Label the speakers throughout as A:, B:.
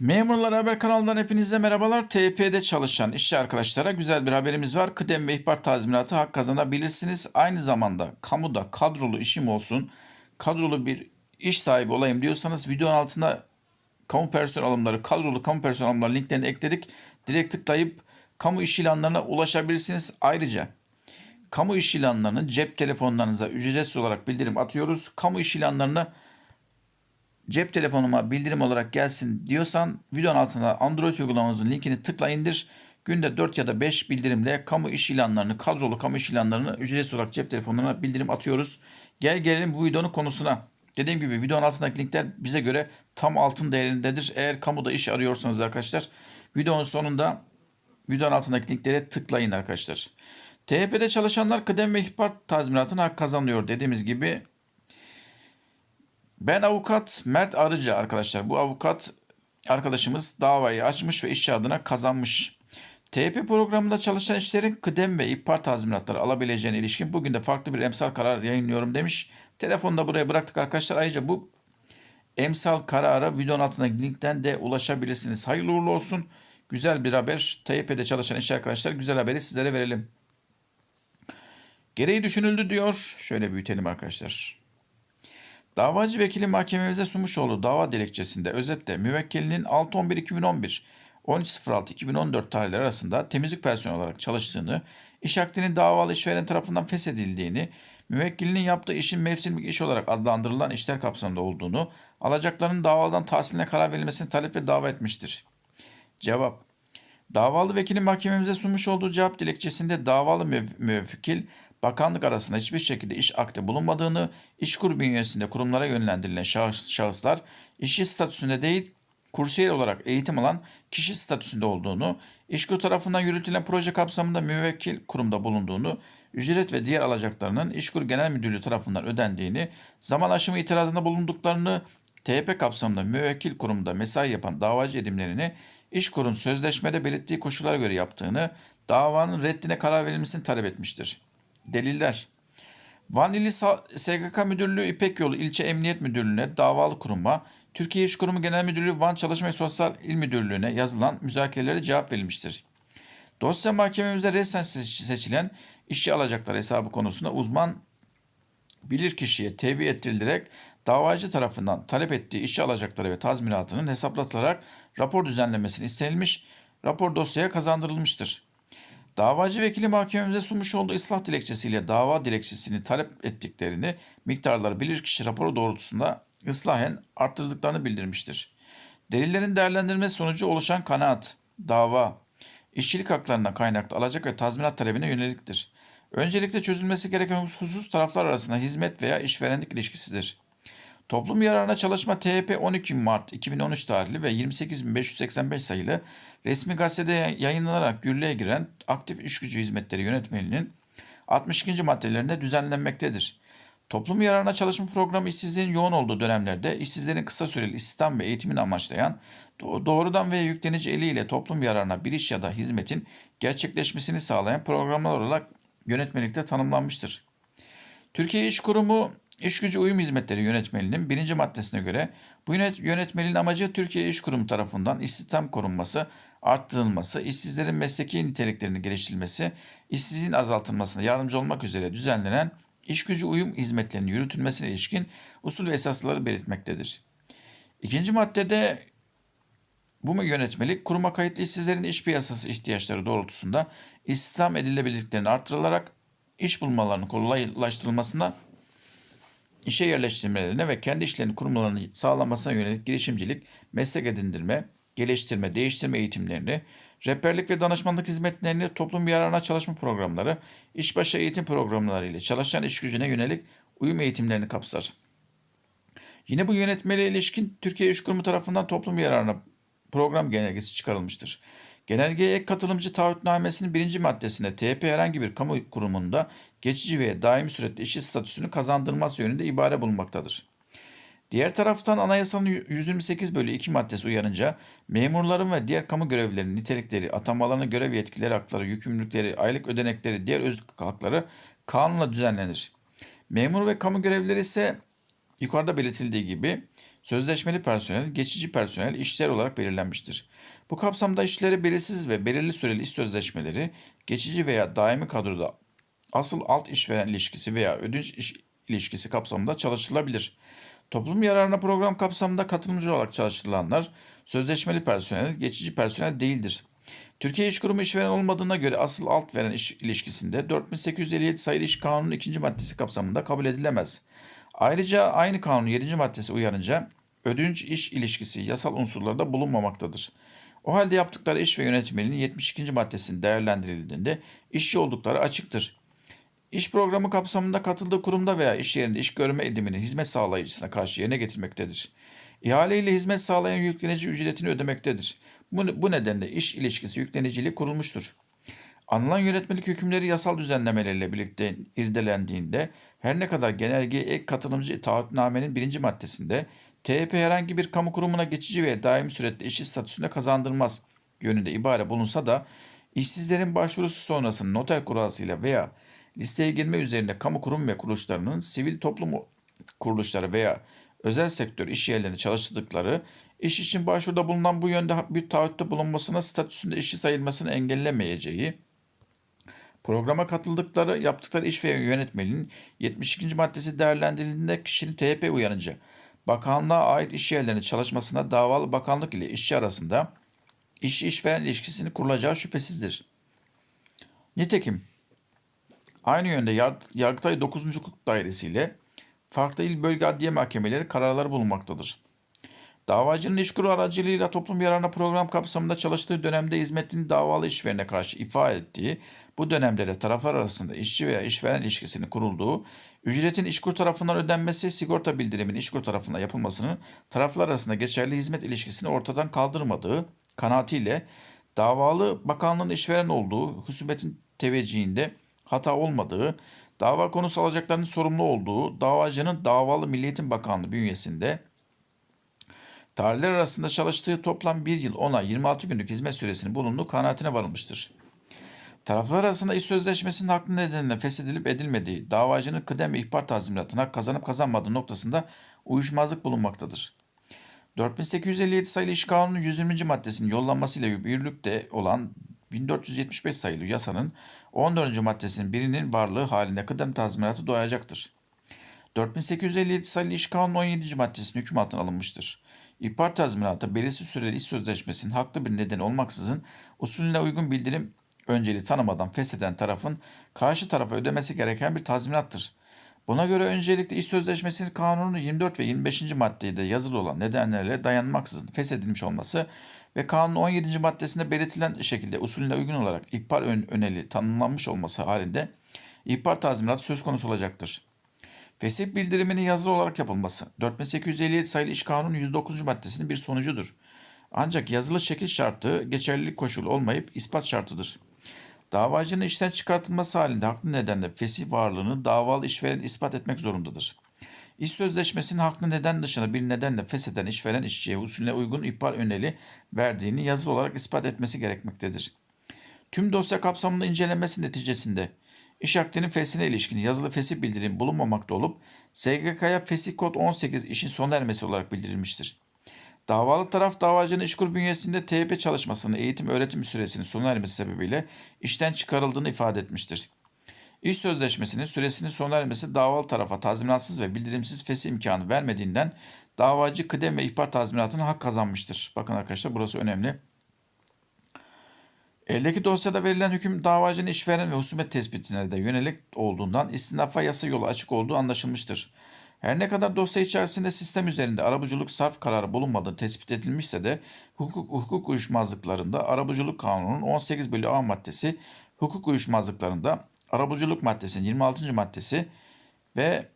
A: Memurlar Haber kanalından hepinize merhabalar. TYP'de çalışan işçi arkadaşlara güzel bir haberimiz var. Kıdem ve ihbar tazminatı hak kazanabilirsiniz. Aynı zamanda kamuda kadrolu işim olsun, kadrolu bir iş sahibi olayım diyorsanız videonun altında kamu personel alımları, kadrolu kamu personel alımları linklerini ekledik. Direkt tıklayıp kamu iş ilanlarına ulaşabilirsiniz. Ayrıca kamu iş ilanlarını cep telefonlarınıza ücretsiz olarak bildirim atıyoruz. Kamu iş ilanlarını cep telefonuma bildirim olarak gelsin diyorsan videonun altına Android uygulamanızın linkini tıkla indir. Günde 4 ya da 5 bildirimle kamu iş ilanlarını, kadrolu kamu iş ilanlarını ücretsiz olarak cep telefonlarına bildirim atıyoruz. Gel gelelim bu videonun konusuna. Dediğim gibi videonun altındaki linkler bize göre tam altın değerindedir. Eğer kamuda iş arıyorsanız arkadaşlar videonun sonunda videonun altındaki linklere tıklayın arkadaşlar. THP'de çalışanlar kıdem ve ihbar tazminatına hak kazanıyor dediğimiz gibi ben avukat Mert Arıcı arkadaşlar. Bu avukat arkadaşımız davayı açmış ve iş adına kazanmış. TYP programında çalışan işlerin kıdem ve ihbar tazminatları alabileceğine ilişkin bugün de farklı bir emsal karar yayınlıyorum demiş. Telefonu da buraya bıraktık arkadaşlar. Ayrıca bu emsal karara videonun altındaki linkten de ulaşabilirsiniz. Hayırlı uğurlu olsun. Güzel bir haber. TYP'de çalışan iş arkadaşlar güzel haberi sizlere verelim. Gereği düşünüldü diyor. Şöyle büyütelim arkadaşlar. Davacı vekili mahkememize sunmuş olduğu dava dilekçesinde özetle müvekkilinin 6.11.2011 13.06.2014 tarihleri arasında temizlik personeli olarak çalıştığını, iş akdinin davalı işveren tarafından feshedildiğini, müvekkilinin yaptığı işin mevsimlik iş olarak adlandırılan işler kapsamında olduğunu, alacaklarının davadan tahsiline karar verilmesini taleple dava etmiştir. Cevap Davalı vekilin mahkememize sunmuş olduğu cevap dilekçesinde davalı müv- müvekkil bakanlık arasında hiçbir şekilde iş akdi bulunmadığını, işkur bünyesinde kurumlara yönlendirilen şahıs, şahıslar işçi statüsünde değil, kursiyer olarak eğitim alan kişi statüsünde olduğunu, işkur tarafından yürütülen proje kapsamında müvekkil kurumda bulunduğunu, ücret ve diğer alacaklarının İşkur Genel Müdürlüğü tarafından ödendiğini, zaman aşımı itirazında bulunduklarını, TYP kapsamında müvekkil kurumda mesai yapan davacı edimlerini İşkur'un sözleşmede belirttiği koşullara göre yaptığını, davanın reddine karar verilmesini talep etmiştir. Deliller Van İli Sa- SGK Müdürlüğü İpek Yolu İlçe Emniyet Müdürlüğü'ne davalı kuruma, Türkiye İş Kurumu Genel Müdürlüğü Van Çalışma ve Sosyal İl Müdürlüğü'ne yazılan müzakerelere cevap verilmiştir. Dosya mahkememizde resen seç- seçilen işçi alacaklar hesabı konusunda uzman bilirkişiye tevdi ettirilerek davacı tarafından talep ettiği işçi alacakları ve tazminatının hesaplatılarak rapor düzenlemesini istenilmiş, rapor dosyaya kazandırılmıştır. Davacı vekili mahkememize sunmuş olduğu ıslah dilekçesiyle dava dilekçesini talep ettiklerini miktarları bilirkişi raporu doğrultusunda ıslahen arttırdıklarını bildirmiştir. Delillerin değerlendirilmesi sonucu oluşan kanaat, dava, işçilik haklarından kaynaklı alacak ve tazminat talebine yöneliktir. Öncelikle çözülmesi gereken husus taraflar arasında hizmet veya işverenlik ilişkisidir. Toplum yararına çalışma THP 12 Mart 2013 tarihli ve 28.585 sayılı resmi gazetede yayınlanarak yürürlüğe giren aktif iş gücü hizmetleri yönetmeliğinin 62. maddelerinde düzenlenmektedir. Toplum yararına çalışma programı işsizliğin yoğun olduğu dönemlerde işsizlerin kısa süreli istihdam ve eğitimini amaçlayan do- doğrudan ve yüklenici eliyle toplum yararına bir iş ya da hizmetin gerçekleşmesini sağlayan programlar olarak yönetmelikte tanımlanmıştır. Türkiye İş Kurumu İş Gücü Uyum Hizmetleri Yönetmeliğinin birinci maddesine göre bu yönet yönetmeliğin amacı Türkiye İş Kurumu tarafından istihdam korunması, arttırılması, işsizlerin mesleki niteliklerinin geliştirilmesi, işsizliğin azaltılmasına yardımcı olmak üzere düzenlenen iş gücü uyum hizmetlerinin yürütülmesine ilişkin usul ve esasları belirtmektedir. İkinci maddede bu yönetmelik kuruma kayıtlı işsizlerin iş piyasası ihtiyaçları doğrultusunda istihdam edilebilirliklerinin artırılarak iş bulmalarının kolaylaştırılmasına işe yerleştirmelerine ve kendi işlerini kurmalarını sağlamasına yönelik girişimcilik, meslek edindirme, geliştirme, değiştirme eğitimlerini, rehberlik ve danışmanlık hizmetlerini, toplum yararına çalışma programları, işbaşı eğitim programları ile çalışan iş gücüne yönelik uyum eğitimlerini kapsar. Yine bu yönetmeliğe ilişkin Türkiye İş Kurumu tarafından toplum yararına program genelgesi çıkarılmıştır. Genelgeye ek katılımcı taahhütnamesinin birinci maddesinde TP herhangi bir kamu kurumunda geçici ve daimi surette işçi statüsünü kazandırması yönünde ibare bulunmaktadır. Diğer taraftan anayasanın 128 bölü 2 maddesi uyarınca memurların ve diğer kamu görevlilerinin nitelikleri, atamalarına görev yetkileri, hakları, yükümlülükleri, aylık ödenekleri, diğer öz hakları kanunla düzenlenir. Memur ve kamu görevlileri ise yukarıda belirtildiği gibi sözleşmeli personel, geçici personel işler olarak belirlenmiştir. Bu kapsamda işleri belirsiz ve belirli süreli iş sözleşmeleri, geçici veya daimi kadroda asıl alt işveren ilişkisi veya ödünç iş ilişkisi kapsamında çalışılabilir. Toplum yararına program kapsamında katılımcı olarak çalıştırılanlar sözleşmeli personel, geçici personel değildir. Türkiye İş Kurumu işveren olmadığına göre asıl alt veren iş ilişkisinde 4857 sayılı iş kanunun ikinci maddesi kapsamında kabul edilemez. Ayrıca aynı kanunun 7. maddesi uyarınca ödünç iş ilişkisi yasal unsurlarda bulunmamaktadır. O halde yaptıkları iş ve yönetmeliğinin 72. maddesinin değerlendirildiğinde işçi oldukları açıktır. İş programı kapsamında katıldığı kurumda veya iş yerinde iş görme edimini hizmet sağlayıcısına karşı yerine getirmektedir. İhale ile hizmet sağlayan yüklenici ücretini ödemektedir. Bu, bu nedenle iş ilişkisi yükleniciliği kurulmuştur. Anılan yönetmelik hükümleri yasal düzenlemelerle birlikte irdelendiğinde her ne kadar genelgeye ek katılımcı taahhütnamenin birinci maddesinde TEP herhangi bir kamu kurumuna geçici ve daimi süretle işçi statüsünde kazandırmaz yönünde ibare bulunsa da işsizlerin başvurusu sonrasında noter kurasıyla veya listeye girme üzerine kamu kurum ve kuruluşlarının sivil toplum kuruluşları veya özel sektör iş yerlerinde çalıştırdıkları iş için başvuruda bulunan bu yönde bir taahhütte bulunmasına statüsünde işçi sayılmasını engellemeyeceği, programa katıldıkları yaptıkları iş ve yönetmeliğinin 72. maddesi değerlendirildiğinde kişinin TYP uyanınca bakanlığa ait iş yerlerinde çalışmasına davalı bakanlık ile işçi arasında iş işveren ilişkisini kurulacağı şüphesizdir. Nitekim aynı yönde Yargıtay 9. Hukuk Dairesi ile farklı il bölge adliye mahkemeleri kararları bulunmaktadır. Davacının işkuru aracılığıyla toplum yararına program kapsamında çalıştığı dönemde hizmetini davalı işverene karşı ifa ettiği, bu dönemde de taraflar arasında işçi veya işveren ilişkisinin kurulduğu, ücretin işkur tarafından ödenmesi, sigorta bildirimin işkur tarafından yapılmasının taraflar arasında geçerli hizmet ilişkisini ortadan kaldırmadığı kanaatiyle davalı bakanlığın işveren olduğu, husumetin teveccihinde hata olmadığı, dava konusu alacaklarının sorumlu olduğu, davacının davalı Milliyetin Bakanlığı bünyesinde tarihler arasında çalıştığı toplam 1 yıl 10 ay 26 günlük hizmet süresinin bulunduğu kanaatine varılmıştır. Taraflar arasında iş sözleşmesinin haklı nedeniyle feshedilip edilmediği, davacının kıdem ve ihbar tazminatına kazanıp kazanmadığı noktasında uyuşmazlık bulunmaktadır. 4857 sayılı İş Kanunu'nun 120. maddesinin yollanmasıyla yürürlükte olan 1475 sayılı yasanın 14. maddesinin birinin varlığı halinde kıdem tazminatı doyacaktır. 4857 sayılı İş Kanunu 17. maddesinin hüküm altına alınmıştır. İhbar tazminatı belirsiz süreli iş sözleşmesinin haklı bir neden olmaksızın usulüne uygun bildirim önceliği tanımadan fesheden tarafın karşı tarafa ödemesi gereken bir tazminattır. Buna göre öncelikle iş sözleşmesinin kanunun 24 ve 25. maddede yazılı olan nedenlerle dayanmaksızın feshedilmiş olması ve kanunun 17. maddesinde belirtilen şekilde usulüne uygun olarak ihbar ön öneli tanımlanmış olması halinde ihbar tazminatı söz konusu olacaktır. Fesih bildiriminin yazılı olarak yapılması 4857 sayılı İş Kanunu 109. maddesinin bir sonucudur. Ancak yazılı şekil şartı geçerlilik koşulu olmayıp ispat şartıdır. Davacının işten çıkartılması halinde haklı nedenle fesih varlığını davalı işveren ispat etmek zorundadır. İş sözleşmesinin haklı neden dışında bir nedenle fesheden işveren işçiye usulüne uygun ihbar öneri verdiğini yazılı olarak ispat etmesi gerekmektedir. Tüm dosya kapsamında incelenmesi neticesinde İş akdinin feshine ilişkin yazılı fesih bildirim bulunmamakta olup SGK'ya fesih kod 18 işin sona ermesi olarak bildirilmiştir. Davalı taraf davacının işkur bünyesinde TYP çalışmasını eğitim öğretim süresinin sona ermesi sebebiyle işten çıkarıldığını ifade etmiştir. İş sözleşmesinin süresinin sona ermesi davalı tarafa tazminatsız ve bildirimsiz fesih imkanı vermediğinden davacı kıdem ve ihbar tazminatına hak kazanmıştır. Bakın arkadaşlar burası önemli. Eldeki dosyada verilen hüküm davacının işveren ve husumet tespitine de yönelik olduğundan istinafa yasa yolu açık olduğu anlaşılmıştır. Her ne kadar dosya içerisinde sistem üzerinde arabuluculuk sarf kararı bulunmadığı tespit edilmişse de hukuk, hukuk uyuşmazlıklarında arabuluculuk kanununun 18 bölü A maddesi, hukuk uyuşmazlıklarında arabuluculuk maddesinin 26. maddesi ve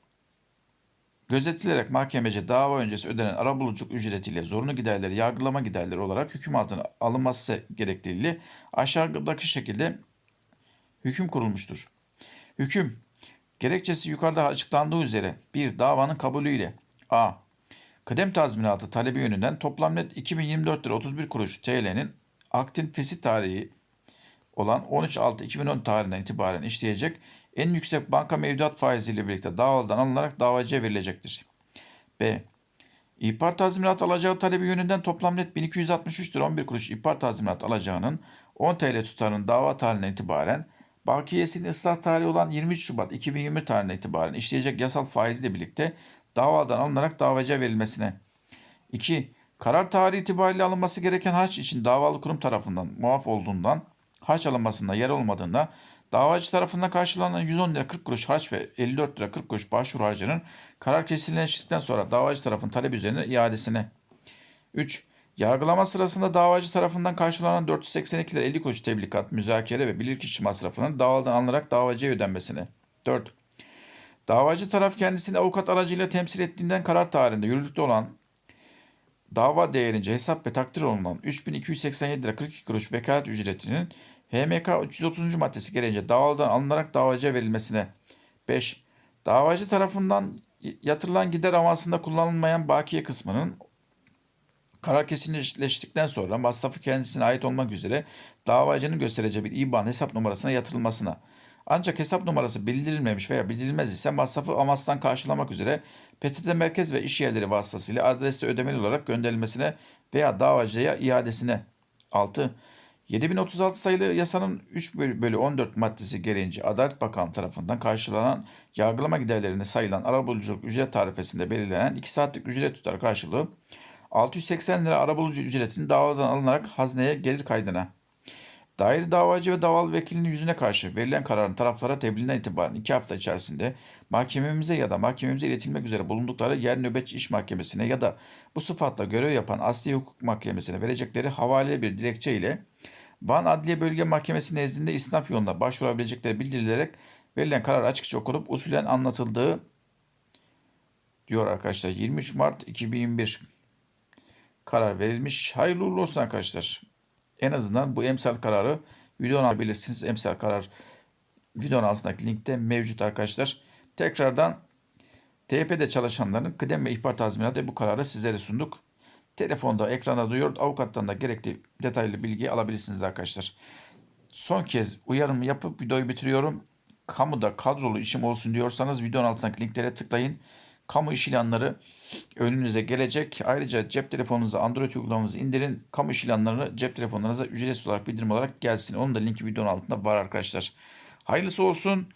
A: Gözetilerek mahkemece dava öncesi ödenen arabuluculuk ücretiyle zorunlu giderleri yargılama giderleri olarak hüküm altına alınması gerektiğiyle aşağıdaki şekilde hüküm kurulmuştur. Hüküm gerekçesi yukarıda açıklandığı üzere bir davanın kabulüyle a. Kıdem tazminatı talebi yönünden toplam net 2024 lira 31 kuruş TL'nin aktin fesit tarihi olan 13.6.2010 tarihinden itibaren işleyecek en yüksek banka mevduat faiziyle birlikte davadan alınarak davacıya verilecektir. B. İhbar tazminat alacağı talebi yönünden toplam net 1263 lira 11 kuruş ihbar tazminat alacağının 10 TL tutarının dava tarihinden itibaren bakiyesinin ıslah tarihi olan 23 Şubat 2020 tarihinden itibaren işleyecek yasal faizle birlikte davadan alınarak davacıya verilmesine. 2. Karar tarihi itibariyle alınması gereken harç için davalı kurum tarafından muaf olduğundan harç alınmasında yer olmadığında davacı tarafından karşılanan 110 lira 40 kuruş harç ve 54 lira 40 kuruş başvuru harcının karar kesinleştikten sonra davacı tarafın talebi üzerine iadesine. 3. Yargılama sırasında davacı tarafından karşılanan 482 lira 50 kuruş tebligat, müzakere ve bilirkişi masrafının davadan alınarak davacıya ödenmesine. 4. Davacı taraf kendisini avukat aracıyla temsil ettiğinden karar tarihinde yürürlükte olan dava değerince hesap ve takdir olunan 3287 lira 42 kuruş vekalet ücretinin HMK 330. maddesi gereğince davadan alınarak davacıya verilmesine. 5. Davacı tarafından yatırılan gider avansında kullanılmayan bakiye kısmının karar kesinleştikten sonra masrafı kendisine ait olmak üzere davacının göstereceği bir IBAN hesap numarasına yatırılmasına. Ancak hesap numarası bildirilmemiş veya bildirilmez ise masrafı amastan karşılamak üzere PTT merkez ve iş yerleri vasıtasıyla adreste ödemeli olarak gönderilmesine veya davacıya iadesine. 6. 7036 sayılı yasanın 3 bölü bölü 14 maddesi gereğince Adalet Bakanı tarafından karşılanan yargılama giderlerine sayılan arabuluculuk ücret tarifesinde belirlenen 2 saatlik ücret tutar karşılığı 680 lira arabulucu ücretinin davadan alınarak hazneye gelir kaydına. Daire davacı ve davalı vekilinin yüzüne karşı verilen kararın taraflara tebliğinden itibaren 2 hafta içerisinde mahkememize ya da mahkememize iletilmek üzere bulundukları yer nöbetçi iş mahkemesine ya da bu sıfatla görev yapan asli hukuk mahkemesine verecekleri havale bir dilekçe ile Van Adliye Bölge Mahkemesi nezdinde isnaf yolunda başvurabilecekleri bildirilerek verilen karar açıkça okunup usulen anlatıldığı diyor arkadaşlar 23 Mart 2021 karar verilmiş. Hayırlı uğurlu olsun arkadaşlar. En azından bu emsal kararı videonun alabilirsiniz. Emsal karar videonun altındaki linkte mevcut arkadaşlar. Tekrardan TYP'de çalışanların kıdem ve ihbar tazminatı bu kararı sizlere sunduk. Telefonda ekranda duyuyor. Avukattan da gerekli detaylı bilgi alabilirsiniz arkadaşlar. Son kez uyarımı yapıp videoyu bitiriyorum. Kamuda kadrolu işim olsun diyorsanız videonun altındaki linklere tıklayın. Kamu iş ilanları önünüze gelecek. Ayrıca cep telefonunuza Android uygulamanızı indirin. Kamu iş ilanlarını cep telefonlarınıza ücretsiz olarak bildirim olarak gelsin. Onun da linki videonun altında var arkadaşlar. Hayırlısı olsun.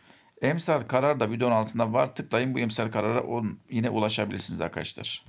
A: Emsal karar da videonun altında var. Tıklayın bu emsal karara yine ulaşabilirsiniz arkadaşlar.